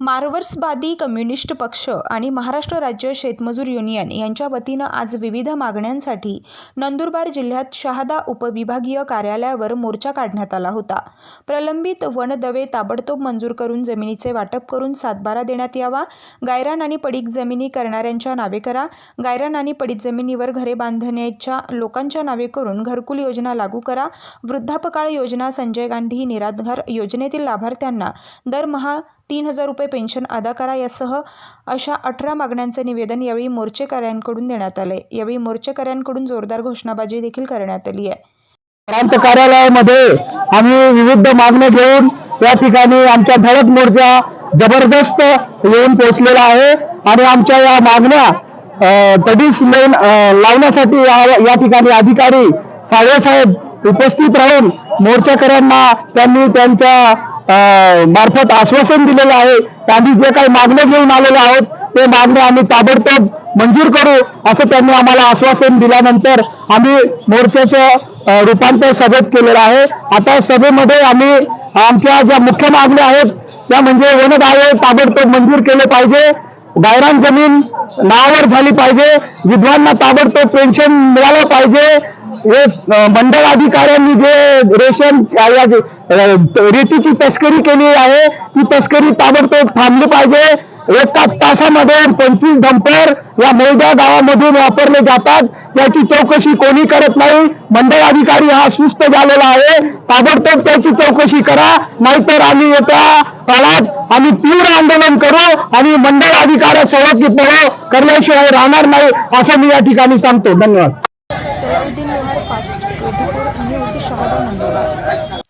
मार्क्सवादी कम्युनिस्ट पक्ष आणि महाराष्ट्र राज्य शेतमजूर युनियन यांच्या वतीनं आज विविध मागण्यांसाठी नंदुरबार जिल्ह्यात शहादा उपविभागीय कार्यालयावर मोर्चा काढण्यात आला होता. प्रलंबित वनदवे ताबडतोब मंजूर करून जमिनीचे वाटप करून सातबारा देण्यात यावा गायरान आणि पडीक जमिनी करणाऱ्यांच्या नावे करा गायरान आणि पडीक जमिनीवर घरे बांधण्याच्या लोकांच्या नावे करून घरकुल योजना लागू करा वृद्धापकाळ योजना संजय गांधी निराधार योजनेतील लाभार्थ्यांना दरमहा तीन हजार रुपये पेन्शन अदा करा यासह अशा अठरा मागण्यांचं निवेदन यावेळी मोर्चेकऱ्यांकडून देण्यात आले. यावेळी मोर्चेकऱ्यांकडून जोरदार घोषणाबाजी देखील करण्यात आली आहे. प्रांत कार्यालयामध्ये आम्ही विविध मागण्या घेऊन या ठिकाणी आमच्या धडक मोर्चा जबरदस्त येऊन पोहोचलेला आहे आणि आमच्या या मागण्या तडीस लावून लावण्यासाठी या या ठिकाणी अधिकारी साहेब उपस्थित राहून मोर्चेकऱ्यांना त्यांनी त्यांच्या मार्फत आश्वासन दिलेलं आहे. त्यांनी जे काही मागण्या घेऊन आलेले आहोत ते मागण्या आम्ही ताबडतोब मंजूर करू असं त्यांनी आम्हाला आश्वासन दिल्यानंतर आम्ही मोर्चाचं रूपांतर सभेत केलेलं आहे. आता सभेमध्ये आम्ही आमच्या ज्या मुख्य मागण्या आहेत त्या म्हणजे वनदावे ताबडतोब मंजूर केले पाहिजे गायरान जमीन नावावर झाली पाहिजे विधवांना ताबडतोब पेन्शन मिळालं पाहिजे मंडळ अधिकाऱ्यांनी जे रेशन रेतीची तस्करी केली आहे ती तस्करी ताबडतोब थांबली पाहिजे. एका तासामध्ये पंचवीस डंपर या मैदा गावामधून वापरले जातात. त्याची चौकशी कोणी करत नाही. मंडळ अधिकारी हा सुस्त झालेला आहे. ताबडतोब त्याची चौकशी करा. नाहीतर आम्ही येत्या काळात आम्ही तीव्र आंदोलन करू आणि मंडळ अधिकाऱ्यासोबत करण्याशिवाय राहणार नाही असं मी या ठिकाणी सांगतो. धन्यवाद. জয়াউদ্দিন লোহার ফার্স্ট টুপুর নিউজ সমাধান ধন্যবাদ